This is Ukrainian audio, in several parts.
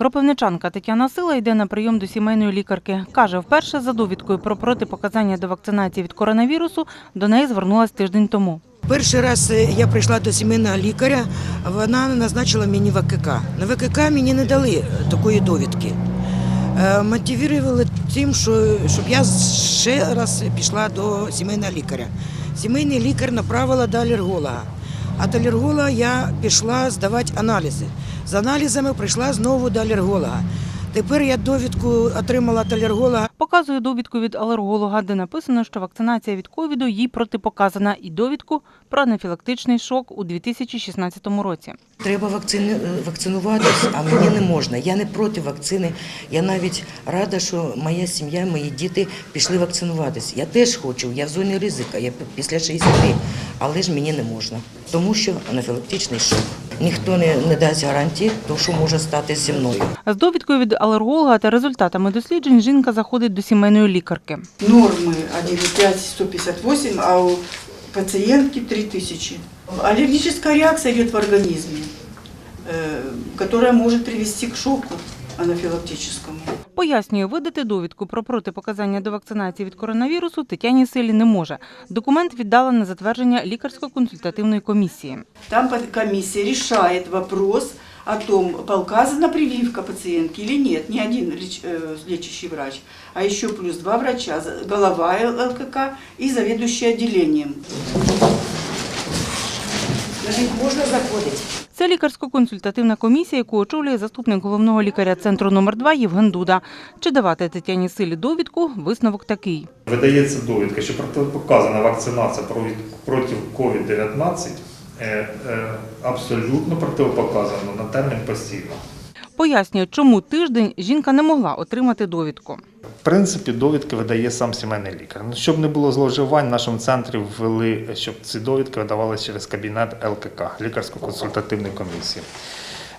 Кропивничанка Тетяна Сила йде на прийом до сімейної лікарки. Каже, вперше за довідкою про протипоказання до вакцинації від коронавірусу до неї звернулась тиждень тому. Перший раз е, я прийшла до сімейного лікаря, вона назначила мені ВКК. На ВКК мені не дали е, такої довідки. Е, Мотивували тим, що, щоб я ще раз пішла до сімейного лікаря. Сімейний лікар направила до алерголога. А до алерголога я пішла здавати аналізи. З аналізами прийшла знову до алерголога. Тепер я довідку отримала від алерголога Показує довідку від алерголога, де написано, що вакцинація від ковіду їй протипоказана, і довідку про анафілактичний шок у 2016 році. Треба вакцини, вакцинуватись, а мені не можна. Я не проти вакцини. Я навіть рада, що моя сім'я, мої діти пішли вакцинуватись. Я теж хочу, я в зоні ризика, я після 60, але ж мені не можна. Тому що анафілактичний шок. Ніхто не, не дасть гарантії, то що може стати зі мною. З довідкою від алерголога та результатами досліджень жінка заходить до сімейної лікарки. Норми 1,5-158, а у пацієнтки 3 тисячі. Алергічна реакція йде в організмі, яка може привести к шоку анафилактическому. Пояснює, видати довідку про протипоказання до вакцинації від коронавірусу Тетяні Силі не може. Документ віддала на затвердження лікарсько-консультативної комісії. Там комиссия решает вопрос о том, показана прививка пациентки или нет. Не один э, лечащий врач, а еще плюс два врача, голова ЛКК и заведующий отделением. Скажіть, можна заходити? Це лікарсько-консультативна комісія, яку очолює заступник головного лікаря центру номер 2 Євген Дуда. Чи давати Тетяні Силі довідку? Висновок такий. Видається довідка, що протипоказана вакцинація проти COVID-19 е, е, абсолютно протипоказана на термін постійно. Пояснює, чому тиждень жінка не могла отримати довідку. В принципі, довідки видає сам сімейний лікар. Ну, Щоб не було зловживань, в нашому центрі ввели, щоб ці довідки видавалися через кабінет ЛКК, лікарсько-консультативної комісії.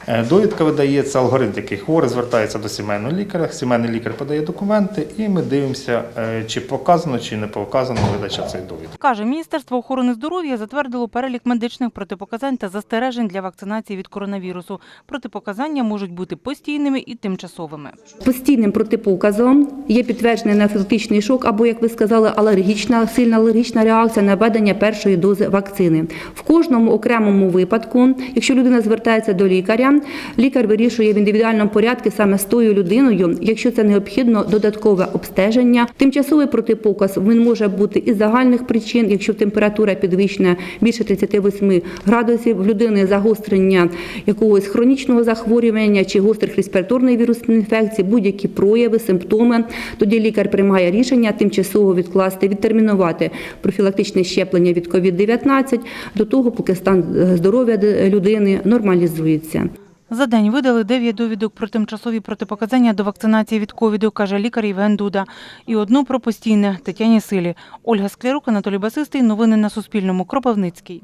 Е, Довідка видається алгоритм, який хворий звертається до сімейного лікаря. Сімейний лікар подає документи, і ми дивимося, е, чи показано, чи не показано видача цієї довідки. Каже, Міністерство охорони здоров'я затвердило перелік медичних протипоказань та застережень для вакцинації від коронавірусу. Протипоказання можуть бути постійними і тимчасовими. Постійним протипоказом є підтверджений анафілактичний шок або, як ви сказали, алергічна, сильна алергічна реакція на введення першої дози вакцини. В кожному окремому випадку, якщо людина звертається до лікаря, лікар вирішує в індивідуальному порядку саме з тою людиною, якщо це необхідно додаткове обстеження. Тимчасовий протипоказ він може бути із загальних причин, якщо температура підвищена більше 38 градусів, в людини загострення якогось хронічного захворювання чи гострих респіраторної вірусної інфекції, будь-які прояви, симптоми. Тоді лікар приймає рішення тимчасово відкласти, відтермінувати профілактичне щеплення від COVID-19 до того, поки стан е, здоров'я людини нормалізується. За день видали 9 довідок про тимчасові протипоказання до вакцинації від ковіду, каже лікар Євген Дуда. І одну про постійне Тетяні Силі. Ольга Склярук, Анатолій Басистий. Новини на Суспільному. Кропивницький.